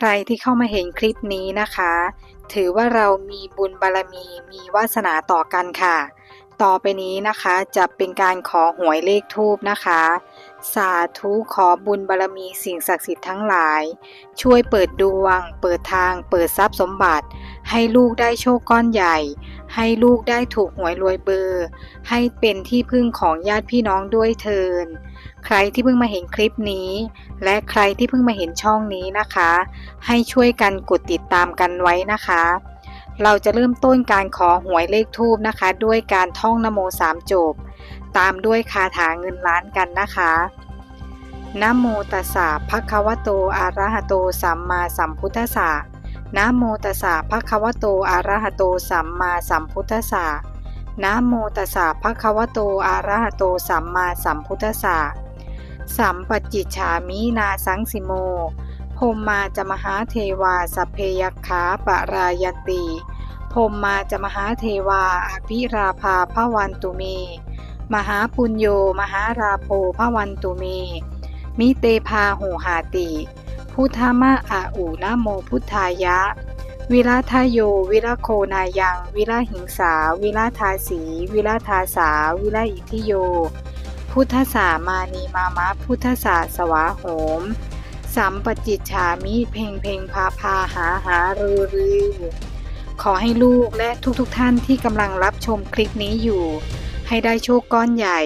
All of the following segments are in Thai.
ใครที่เข้ามาเห็นคลิปนี้นะคะ ถือว่าเรามีบุญบารมีมีวาสนาต่อกันค่ะ ต่อไปนี้นะคะจะเป็นการขอหวยเลขทูบนะคะ สาธุขอบุญบารมีสิ่งศักดิ์สิทธิ์ทั้งหลาย ช่วยเปิดดวง เปิดทาง เปิดทรัพย์สมบัติ ให้ลูกได้โชคก้อนใหญ่ ให้ลูกได้ถูกหวยรวยเบอร์ ให้เป็นที่พึ่งของญาติพี่น้องด้วยเทิน ใครที่เพิ่งมาเห็นคลิปนี้ และใครที่เพิ่งมาเห็นช่องนี้นะคะ ให้ช่วยกันกดติดตามกันไว้นะคะ เราจะเริ่มต้นการขอหวยเลขทูบนะคะ ด้วยการท่องนโมสามจบ ตามด้วยคาถาเงินล้านกันนะคะนะโมตัสสะภะคะวะโตอะระหะโตสัมมาสัมพุทธัสสะ นะโมตัสสะภะคะวะโตอะระหะโตสัมมาสัมพุทธัสสะนะโมตัสสะภะคะวะโตอะระหะโตสัมมาสัมพุทธัสสะสัมปจิจฉามินาสังสิโมพมมาจะมหาเทวาสเพยคขาปรายันติพมมาจะมหาเทวาอภิราภาพวันตุเม มหาปุญโยมหาราโภพวันตุเม มิเตพาหูหาติ พุทธมะอาอูนะโมพุทธายะ วิราทโย วิราโคนายัง วิราหิงสา วิราทาสี วิราทาสา วิราอิทิโย พุทธสามานีมามะพุทธสาสวาโหม สัมปจิจฉามิเพงเพงพาพาหาหารือรือขอให้ลูกและทุกๆทท่านที่กำลังรับชมคลิปนี้อยู่ ให้ได้โชคก้อนใหญ่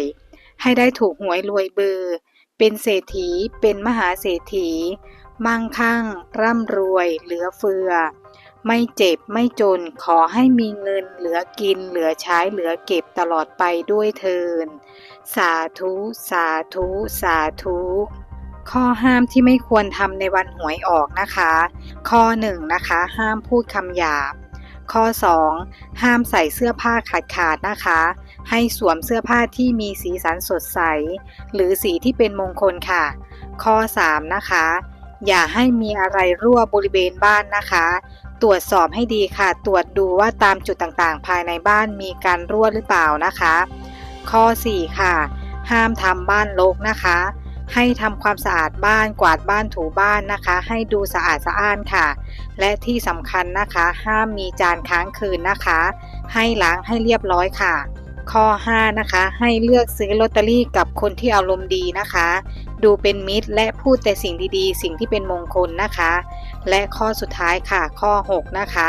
ให้ได้ถูกหวยรวยเบอร์ เป็นเศรษฐี เป็นมหาเศรษฐี มั่งคั่ง ร่ำรวยเหลือเฟือ ไม่เจ็บไม่จนขอให้มีเงินเหลือกินเหลือใช้เหลือเก็บตลอดไปด้วยเทิน สาธุ สาธุ สาธุข้อห้ามที่ไม่ควรทำในวันหวยออกนะคะ ข้อ1นะคะ ห้ามพูดคำหยาบ ข้อ 2 ห้ามใส่เสื้อผ้าขาดขาดนะคะ ให้สวมเสื้อผ้าที่มีสีสันสดใส หรือสีที่เป็นมงคลค่ะ ข้อ 3 นะคะ อย่าให้มีอะไรรั่วบริเวณบ้านนะคะ ตรวจสอบให้ดีค่ะ ตรวจดูว่าตามจุดต่างๆ ภายในบ้านมีการรั่วหรือเปล่านะคะ ข้อ 4 ค่ะ ห้ามทำบ้านรกนะคะ ให้ทำความสะอาดบ้านกวาดบ้านถูบ้านนะคะ ให้ดูสะอาดสะอ้านค่ะ และที่สำคัญนะคะ ห้ามมีจานค้างคืนนะคะ ให้ล้างให้เรียบร้อยค่ะ ข้อ 5 นะคะ ให้เลือกซื้อลอตเตอรี่กับคนที่อารมณ์ดีนะคะ ดูเป็นมิตรและพูดแต่สิ่งดีๆ สิ่งที่เป็นมงคลนะคะ และข้อสุดท้ายค่ะ ข้อ 6 นะคะ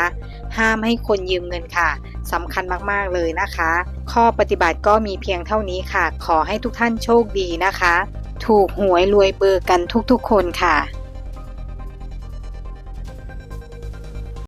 ห้ามให้คนยืมเงินค่ะสำคัญมากๆเลยนะคะ ข้อปฏิบัติก็มีเพียงเท่านี้ค่ะ ขอให้ทุกท่านโชคดีนะคะ ถูกหวยรวยเบอร์กันทุกๆคนค่ะ